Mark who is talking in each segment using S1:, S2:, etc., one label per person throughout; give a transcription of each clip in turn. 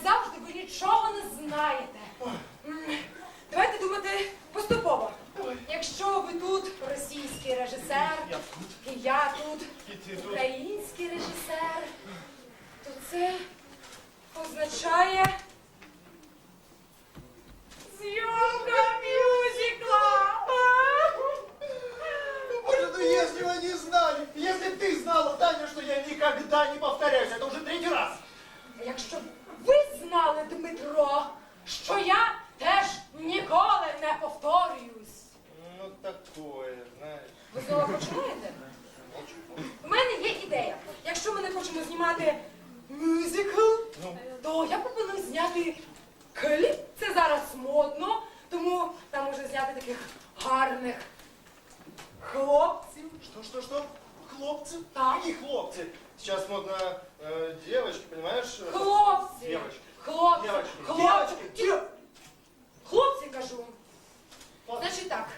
S1: тебя?
S2: Як завжди, ви нічого не знаєте. М, Давайте думати поступово. Якщо ви тут російський режисер,
S1: Я
S2: і я тут
S1: І ти тут.
S2: український режисер, то це означає зйомка мюзикла.
S1: Ну, Боже, ну если вы не знали, если б ты знала, Таня, что я никогда не повторяюсь, это уже третий раз.
S2: Якщо б ви знали, Дмитро, що я теж ніколи не повторююсь.
S1: Ну, такое, знаешь.
S2: Ви знову починаєте? У мене є ідея. Якщо ми не хочемо знімати мюзикл,
S1: Ну.
S2: то я пропоную зняти кліп. Це зараз модно, тому там можна зняти таких гарних хлопців.
S1: Что, что, что? Хлопцы?
S2: Да.
S1: Какие хлопцы? Сейчас модно э, девочки, понимаешь?
S2: Хлопці.
S1: Девочки.
S2: Хлопці.
S1: Девочки.
S2: Хлопці.
S1: Девочки.
S2: Ті- Хлопці, кажу.
S1: Ладно.
S2: Значить так,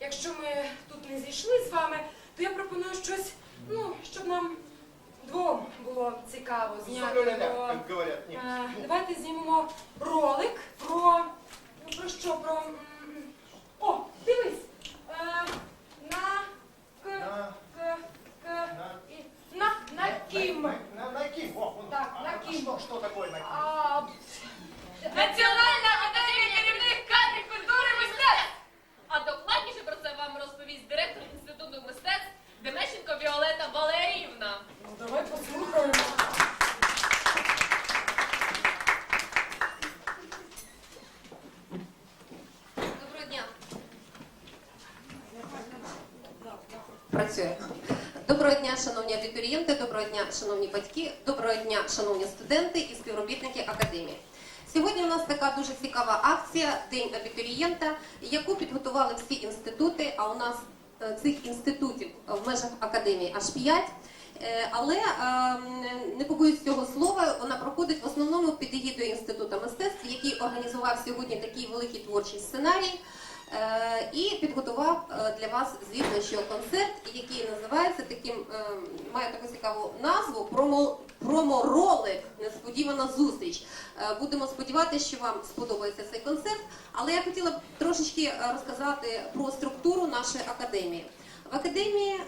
S2: якщо ми тут не зійшли з вами, то я пропоную щось, ну, щоб нам двом було цікаво зняти.
S1: Ля-ля-ля,
S2: Бо,
S1: как говорят. Нет.
S2: е,
S1: Ну,
S2: давайте знімемо ролик про. Ну, про що? Про. м, О, дивись! Е, на к,
S1: На. на.
S2: на, ким?
S1: На, на, на Ким. О, вон.
S2: Так,
S1: А,
S2: на
S1: а
S2: Ким.
S1: Что, что такое на Ким?
S2: А,
S3: Національна академія керівних кадрів культури і мистецтв. А докладніше про це вам розповість директор інституту мистецтв Демещенко Віолета Валеріївна.
S2: ну, давай послухаємо.
S4: Доброго дня. Працює. Доброго дня, шановні абітурієнти, доброго дня, шановні батьки, доброго дня, шановні студенти і співробітники академії. Сьогодні у нас така дуже цікава акція День абітурієнта, яку підготували всі інститути. А у нас е, цих інститутів в межах академії аж 5. Е, Але ем, не побоюсь цього слова, вона проходить в основному під егідою інституту мистецтв, який організував сьогодні такий великий творчий сценарій. Е, І підготував е, для вас, звісно, що концерт, який називається таким, е, має таку цікаву назву промо, проморолик. Несподівана зустріч. Будемо сподіватися, що вам сподобається цей концерт. Але я хотіла б трошечки розказати про структуру нашої академії. В академії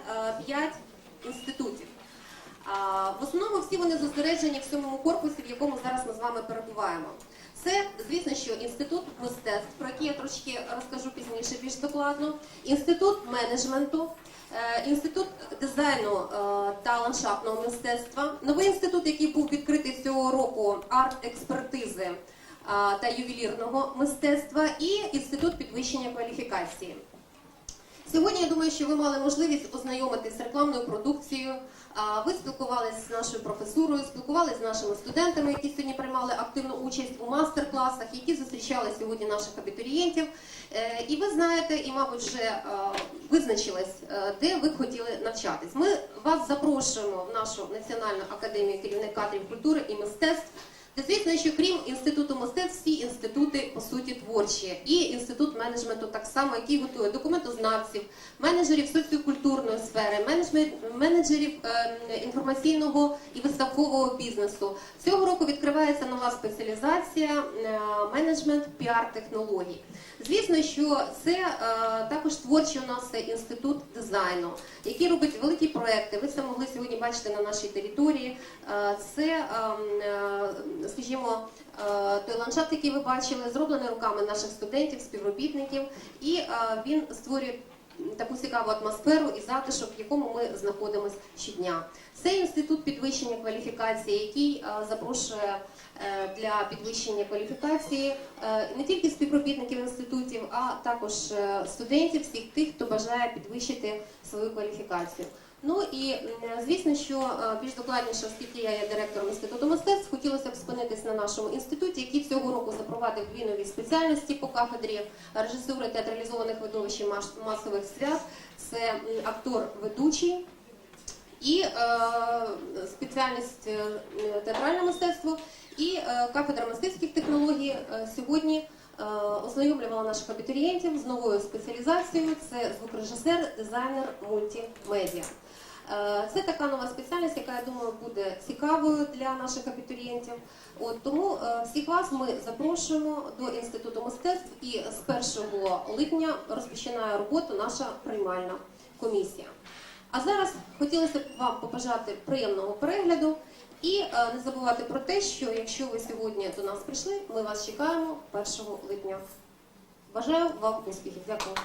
S4: 5 інститутів. В основному всі вони зосереджені в сьомому корпусі, в якому зараз ми з вами перебуваємо. Це, звісно, що інститут мистецтв, про який я трошки розкажу пізніше більш докладно, інститут менеджменту, е, інститут дизайну е, та ландшафтного мистецтва, новий інститут, який був відкритий цього року арт-експертизи е, та ювелірного мистецтва, і інститут підвищення кваліфікації. Сьогодні я думаю, що ви мали можливість ознайомитися з рекламною продукцією. Ви спілкувалися з нашою професурою, спілкувалися з нашими студентами, які сьогодні приймали активну участь у мастер-класах, які зустрічали сьогодні наших абітурієнтів. Е, І ви знаєте, і, мабуть, вже е, визначились, е, де ви б хотіли навчатись. Ми вас запрошуємо в нашу Національну академію керівних кадрів культури і мистецтв. Звісно, що крім інституту мистецтв, всі інститути по суті творчі, і інститут менеджменту так само, який готує документознавців, менеджерів соціокультурної сфери, менеджерів е, інформаційного і виставкового бізнесу. Цього року відкривається нова спеціалізація е, менеджмент піар-технологій. Звісно, що це е, також творчий у нас інститут дизайну, який робить великі проекти. Ви це могли сьогодні бачити на нашій території. Е, Це, ем, скажімо, е, той ландшафт, який ви бачили, зроблений руками наших студентів, співробітників, і е, він створює таку цікаву атмосферу і затишок, в якому ми знаходимося щодня. Це інститут підвищення кваліфікації, який е, запрошує для підвищення кваліфікації не тільки співробітників інститутів, а також студентів, всіх тих, хто бажає підвищити свою кваліфікацію. Ну і звісно, що е, більш докладніше, оскільки я є директором інституту мистецтв, хотілося б спинитись на нашому інституті, який цього року запровадив дві нові спеціальності по кафедрі режисури театралізованих видовищ і масових свят. Це актор-ведучий і е, спеціальність е, театральне мистецтво і е, кафедра мистецьких технологій е, сьогодні е, ознайомлювала наших абітурієнтів з новою спеціалізацією. Це звукорежисер, дизайнер мультимедіа. Е, це така нова спеціальність, яка я думаю буде цікавою для наших абітурієнтів. От тому е, всіх вас ми запрошуємо до інституту мистецтв і з 1 липня розпочинає роботу наша приймальна комісія. А зараз хотілося б вам побажати приємного перегляду і е, не забувати про те, що якщо ви сьогодні до нас прийшли, ми вас чекаємо 1 липня. Бажаю вам успіхів. Дякую.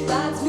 S5: te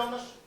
S5: vamos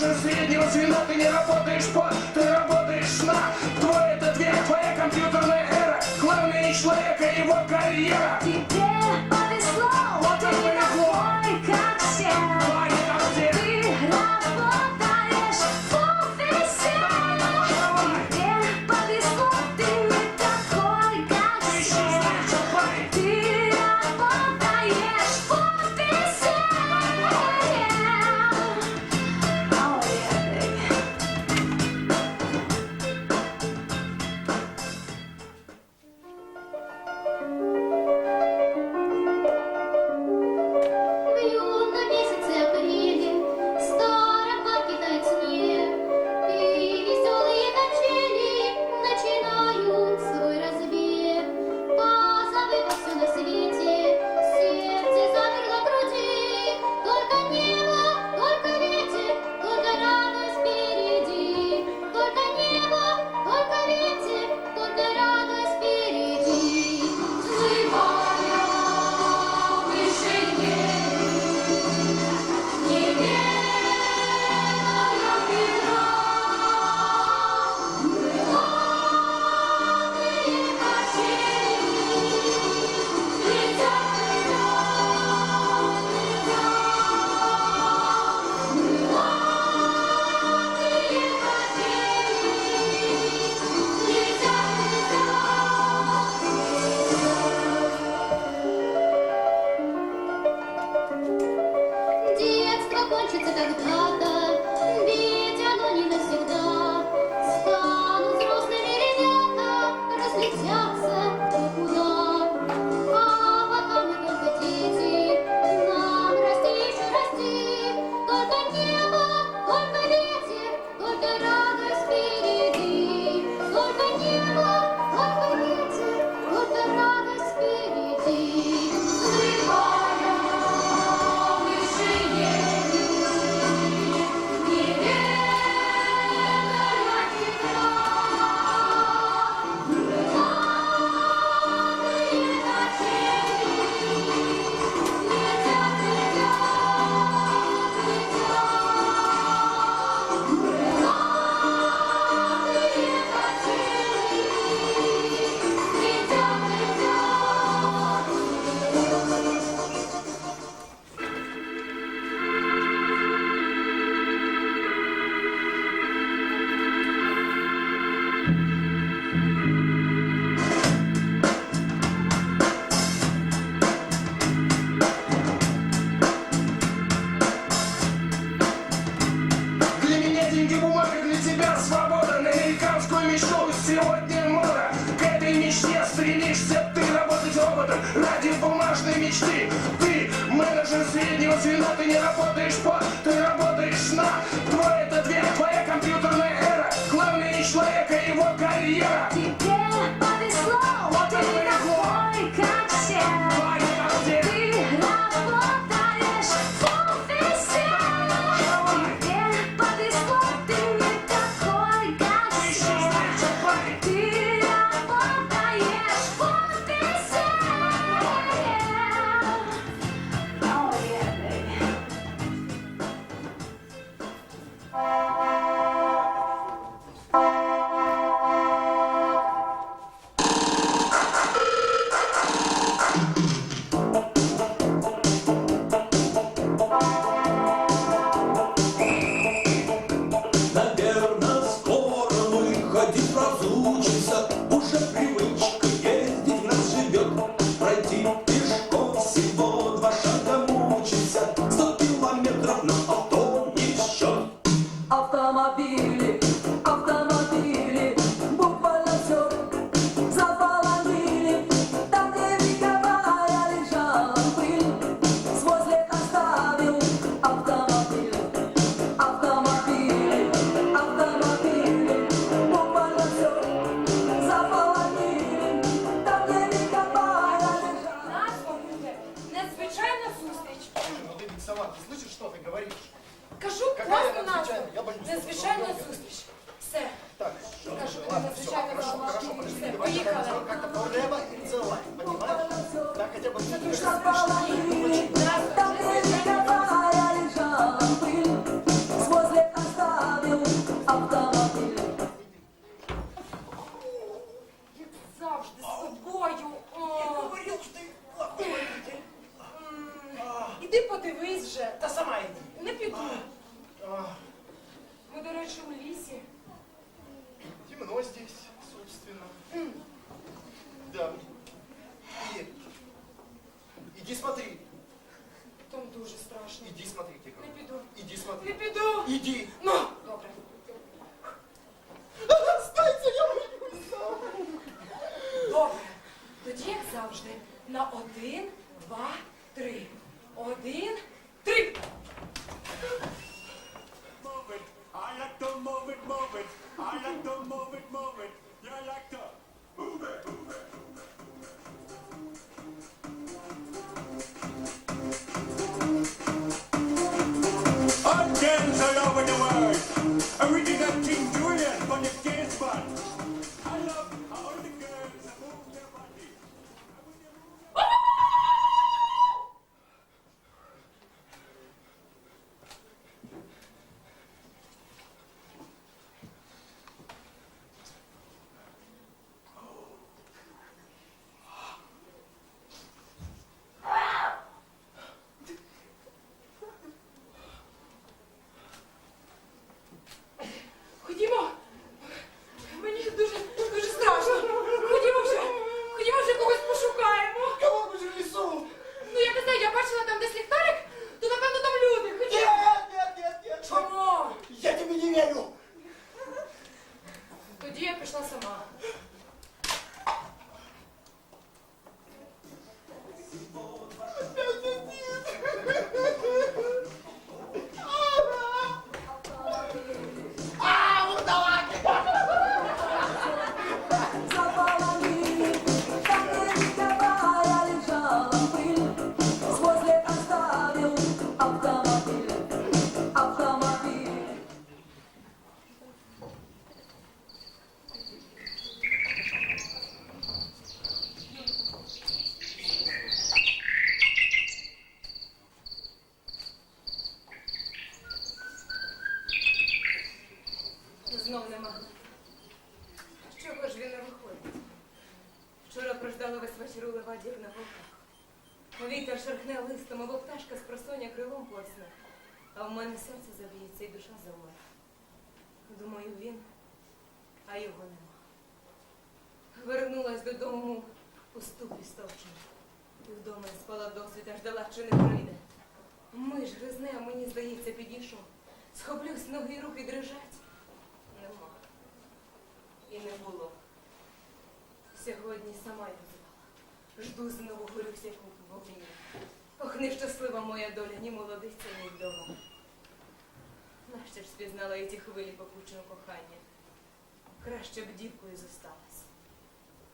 S5: же
S6: среднего звена ты не работаешь под, ты работаешь на. Твой этот век, твоя компьютерная эра, главное не человека, его карьера. человека его карьера.
S7: seja, está-se é. думаю, він, а його нема. Вернулась додому у ступі стовчим. І вдома не спала досвіта, ждала, чи не прийде. Ми ж гризне, а мені, здається, підійшов. Схоплюсь ноги і руки дрижать. Нема. І не було. Сьогодні сама його звала. Жду знову горюся, як вогні. Ох, нещаслива моя доля, ні молодиця, ні вдома. Нащо ж спізнала я ті хвилі пекучого кохання? Краще б дівкою зосталась.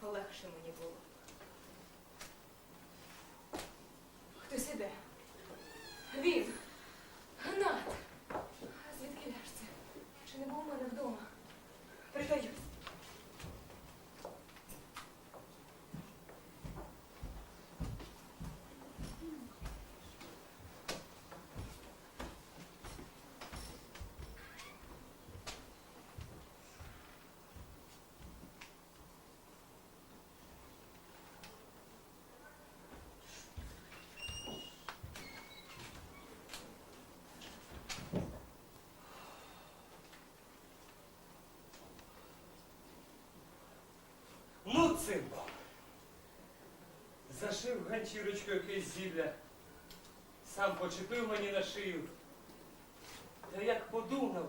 S7: Легше мені було. Хтось іде. Він. Гнат.
S8: символ. Зашив ганчірочку якесь зілля, сам почепив мені на шию. Та
S7: як подумав,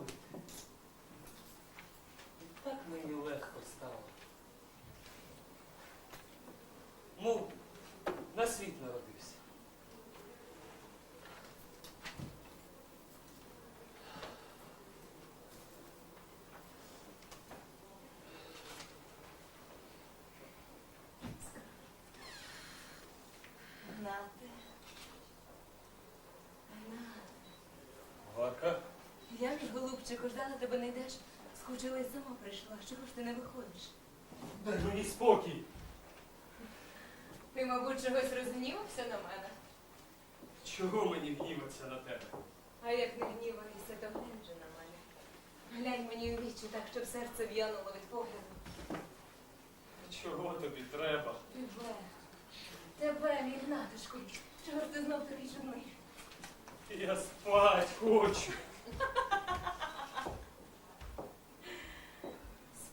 S7: голубчику, ждала тебе не йдеш. Скучила і сама прийшла. Чого ж ти не виходиш?
S8: дай мені спокій.
S7: Ти, мабуть, чогось розгнівався на мене.
S8: Чого мені гніватися на тебе?
S7: А як не гніваєшся, то глянь же на мене. Глянь мені у вічі так, щоб серце в'януло від погляду.
S8: Чого тобі треба?
S7: Тебе, тебе, мій гнатишку. Чого ж ти знов такий чудний?
S8: Я спать хочу.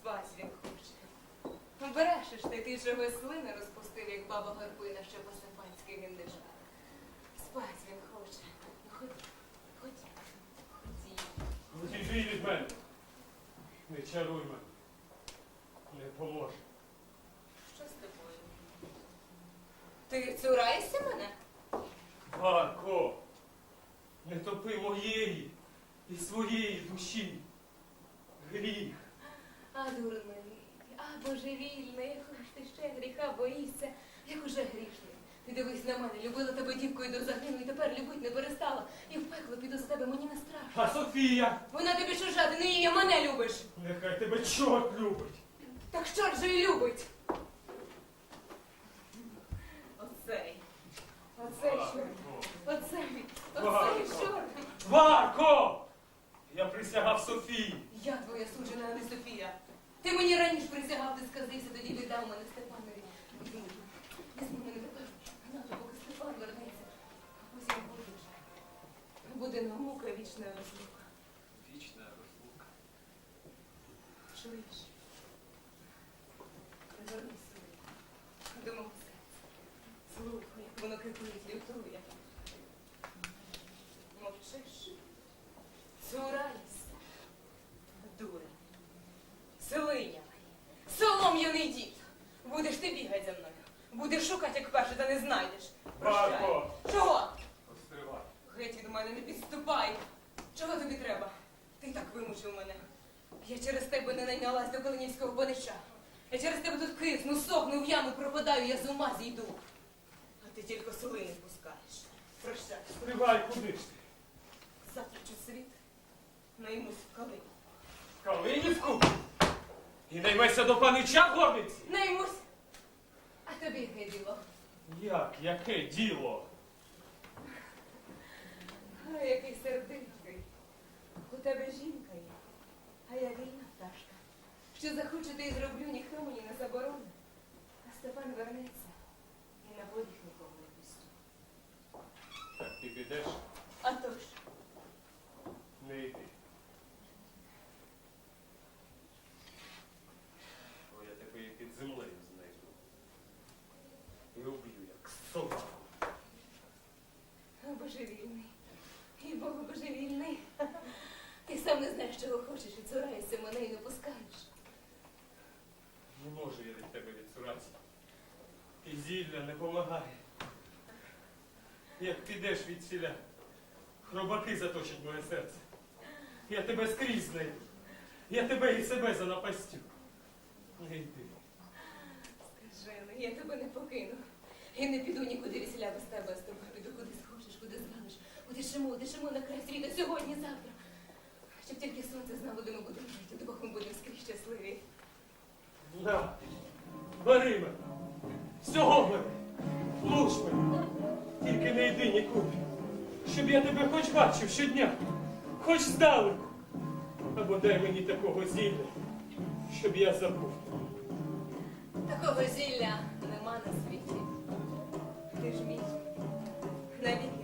S7: Спать він хоче. Брешеш ти, ти чогось слини розпустив, як баба Гарпина, що по симпанськи гендижа. Спать він хоче. Ну, ходь.
S8: Відійди від мене. Не чаруй мене. Не поможе.
S7: Що з тобою? Ти цураєшся мене?
S8: Варко, не топи моєї і своєї душі. Гріх.
S7: А дурний, а божевільний, ж ще гріха боїшся, як уже грішний. Ти дивись на мене, любила тебе дівкою до загину, і тепер любить не перестала. І в пекло піду з тебе, мені не страшно.
S8: А Софія,
S7: Вона тобі чужа, ти не її, а мене любиш.
S8: нехай тебе чорт любить.
S7: Так що ж і любить? Оцей. Оцей чорт. Оцей. Оцей чорт.
S8: Варко! Я присягав Софії.
S7: Я твоя суджена, а не Софія. Ти мені раніше присягав, ти сказився, тоді мене Степанові. Візьми. Візьми мене. Надо, поки Степан вернеться. Потім будеш. Буде нам мука вічна розлука.
S8: Вічна розлука.
S7: Чуєш? Повернись сюди. До мого серця. Слухай, як воно кипить, лютує. Мовчиш? Цурайся. Дура. Селиня. Солом'яний дід. Будеш ти бігати за мною. Будеш шукати, як перше, та не знайдеш. Прощай.
S8: Марко!
S7: Чого?
S8: Постривай.
S7: Геть від мене не підступай. Чого тобі треба? Ти так вимучив мене. Я через тебе не Калинівського банича. Я через тебе тут кисну, сохну, в яму пропадаю, я з ума зійду. А ти тільки соли не пускаєш. Прощай.
S8: Стривай, куди ж ти?
S7: Завтра чу світ. Наймусь в Калині.
S8: Калинівську? І наймайся до панича горниці?
S7: Наймусь. А тобі яке діло?
S8: Як? Яке діло?
S7: А який сердитий. У тебе жінка є, а я вільна пташка. Що захочу, те й зроблю, ніхто мені не заборонить. А Степан вернеться і на подих нікого не пустю.
S8: Так ти підеш,
S7: А то ж,
S8: не йди. Бо я тебе і під землею знайду. І уб'ю, як собаку.
S7: О, божевільний. І Богу божевільний. Ти сам не знаєш, чого хочеш, і цураєшся мене і не пускаєш.
S8: Не можу я від тебе відсуратися. І зілля не помагає. Як підеш від сіля, хробаки заточать моє серце. Я тебе скрізь знайду. Я тебе і себе занапастю. Не йди.
S7: Скажений, я тебе не покину. І не піду нікуди весіля без тебе, з тобою піду куди схочеш, куди звалиш. Удишимо, дишимо на край світа сьогодні, завтра. Щоб тільки сонце знало, де ми будемо жити, двох ми будемо скрізь щасливі.
S8: На, бери мене. Всього мене, Луч мене. Тільки не йди нікуди. Щоб я тебе хоч бачив щодня, хоч здалеку. Або дай мені такого зілля, щоб я забув.
S7: Такого зілля нема на світі. Ти ж мій. Навіки.